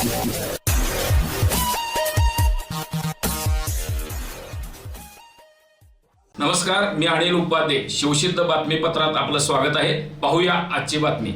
नमस्कार मी अनिल उपाध्ये. शिवसिद्ध बातमीपत्रात आपलं स्वागत आहे. पाहूया आजची बातमी.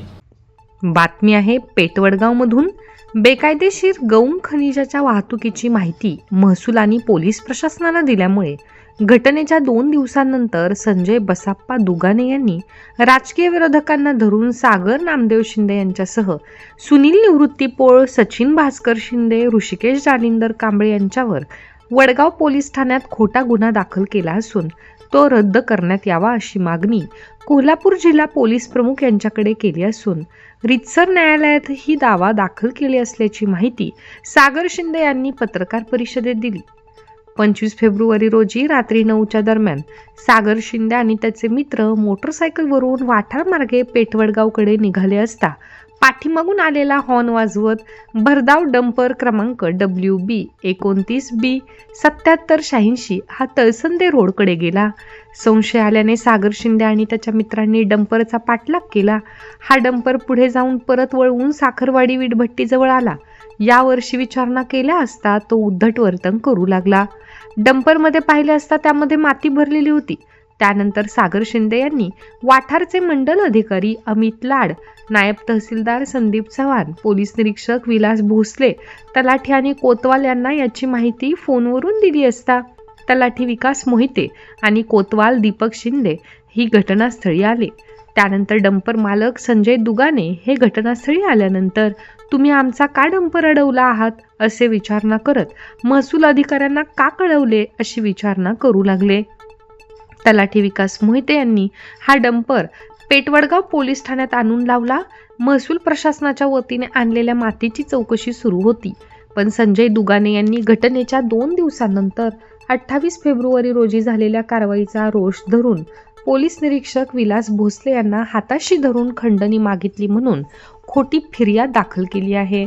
बातमी आहे पेटवडगाव मधून बेकायदेशीर गौण खनिजाच्या वाहतुकीची माहिती महसूल आणि पोलीस प्रशासनाला दिल्यामुळे घटनेच्या दोन दिवसांनंतर संजय बसाप्पा दुगाने यांनी राजकीय विरोधकांना धरून सागर नामदेव शिंदे यांच्यासह सुनील निवृत्ती पोळ सचिन भास्कर शिंदे ऋषिकेश जालिंदर कांबळे यांच्यावर वडगाव पोलीस ठाण्यात खोटा गुन्हा दाखल केला असून तो रद्द करण्यात यावा अशी मागणी कोल्हापूर जिल्हा पोलीस प्रमुख यांच्याकडे केली असून रितसर न्यायालयात ही दावा दाखल केली असल्याची माहिती सागर शिंदे यांनी पत्रकार परिषदेत दिली. पंचवीस फेब्रुवारी रोजी रात्री नऊच्या दरम्यान सागर शिंदे आणि त्याचे मित्र मोटरसायकलवरून वाठारमार्गे पेठवडगावकडे निघाले असता पाठीमागून आलेला हॉर्न वाजवत भरधाव डंपर क्रमांक डब्ल्यू बी एकोणतीस बी सत्याहत्तर शहाऐंशी हा तळसंदे रोडकडे गेला. संशय आल्याने सागर शिंदे आणि त्याच्या मित्रांनी डंपरचा पाठलाग केला. हा डंपर पुढे जाऊन परत वळवून साखरवाडी वीटभट्टीजवळ आला. यावर्षी विचारणा केल्या असता तो उद्धट वर्तन करू लागला. डंपरमध्ये पाहिले असता त्यामध्ये माती भरलेली होती. त्यानंतर सागर शिंदे यांनी वाठारचे मंडल अधिकारी अमित लाड नायब तहसीलदार संदीप चव्हाण पोलीस निरीक्षक विलास भोसले तलाठी आणि कोतवाल यांना याची माहिती फोनवरून दिली असता तलाठी विकास मोहिते आणि कोतवाल दीपक शिंदे ही घटनास्थळी आले. त्यानंतर डंपर मालक संजय दुगाने हे घटनास्थळी आल्यानंतर तुम्ही आमचा का डंपर अडवला आहात? असे विचारणा करत महसूल अधिकाऱ्यांना का कळवले अशी विचारणा करू लागले. तलाठी विकास मोहिते यांनी हा डंपर पेटवडगाव पोलीस ठाण्यात आणून लावला. महसूल प्रशासनाच्या वतीने आणलेल्या मातीची चौकशी सुरू होती. पण संजय दुगाने यांनी घटनेच्या दोन दिवसानंतर अठ्ठावीस फेब्रुवारी रोजी झालेल्या कारवाईचा रोष धरून पोलीस निरीक्षक विलास भोसले यांना हाताशी धरून खंडणी मागितली म्हणून खोटी फिर्याद दाखल केली आहे.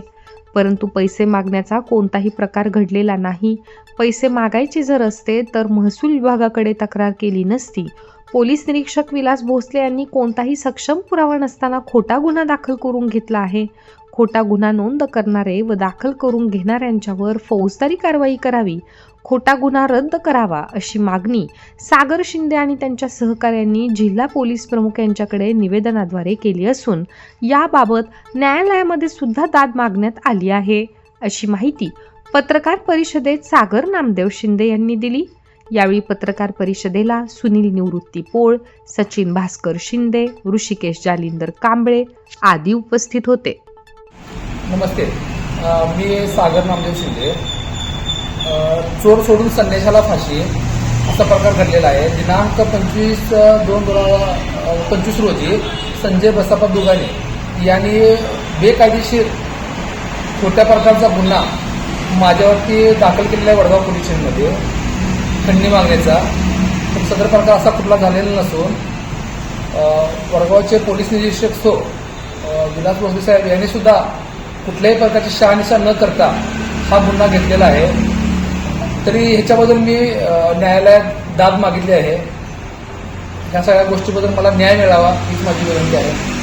परंतु पैसे मागण्याचा कोणताही प्रकार घडलेला नाही. पैसे मागायचे जर असते तर महसूल विभागाकडे तक्रार केली नसती. पोलीस निरीक्षक विलास भोसले यांनी कोणताही सक्षम पुरावा नसताना खोटा गुन्हा दाखल करून घेतला आहे. खोटा गुन्हा नोंद करणारे व दाखल करून घेणाऱ्यांच्यावर फौजदारी कारवाई करावी. खोटा गुन्हा रद्द करावा अशी मागणी सागर शिंदे आणि त्यांच्या सहकाऱ्यांनी जिल्हा पोलीस प्रमुख यांच्याकडे निवेदनाद्वारे केली असून याबाबत न्यायालयामध्ये सुद्धा दाद मागण्यात आली आहे अशी माहिती पत्रकार परिषदेत सागर नामदेव शिंदे यांनी दिली. यावेळी पत्रकार परिषदेला सुनील निवृत्ती पोळ सचिन भास्कर शिंदे ऋषिकेश जालिंदर कांबळे आदी उपस्थित होते. नमस्ते. मी सागर नामदेव शिंदे. चोर सोडून संदेशाला फाशी असा प्रकार घडलेला आहे. दिनांक पंचवीस दोन दोन हजार पंचवीस रोजी संजय बसापा दुगाने यांनी बेकायदेशीर छोट्या प्रकारचा गुन्हा माझ्यावरती दाखल केलेला आहे वडगाव पोलीस स्टेशनमध्ये. खंडणी मागण्याचा. पण सदर प्रकार असा कुठला झालेला नसून वडगावचे पोलीस निरीक्षक सो विलास भोसले साहेब यांनी सुद्धा कुठल्याही प्रकारची शहानिशा न करता हा गुन्हा घेतलेला आहे. तरी ह्याच्याबद्दल मी न्यायालयात दाद मागितली आहे. ह्या सगळ्या गोष्टीबद्दल मला न्याय मिळावा हीच माझी विनंती आहे.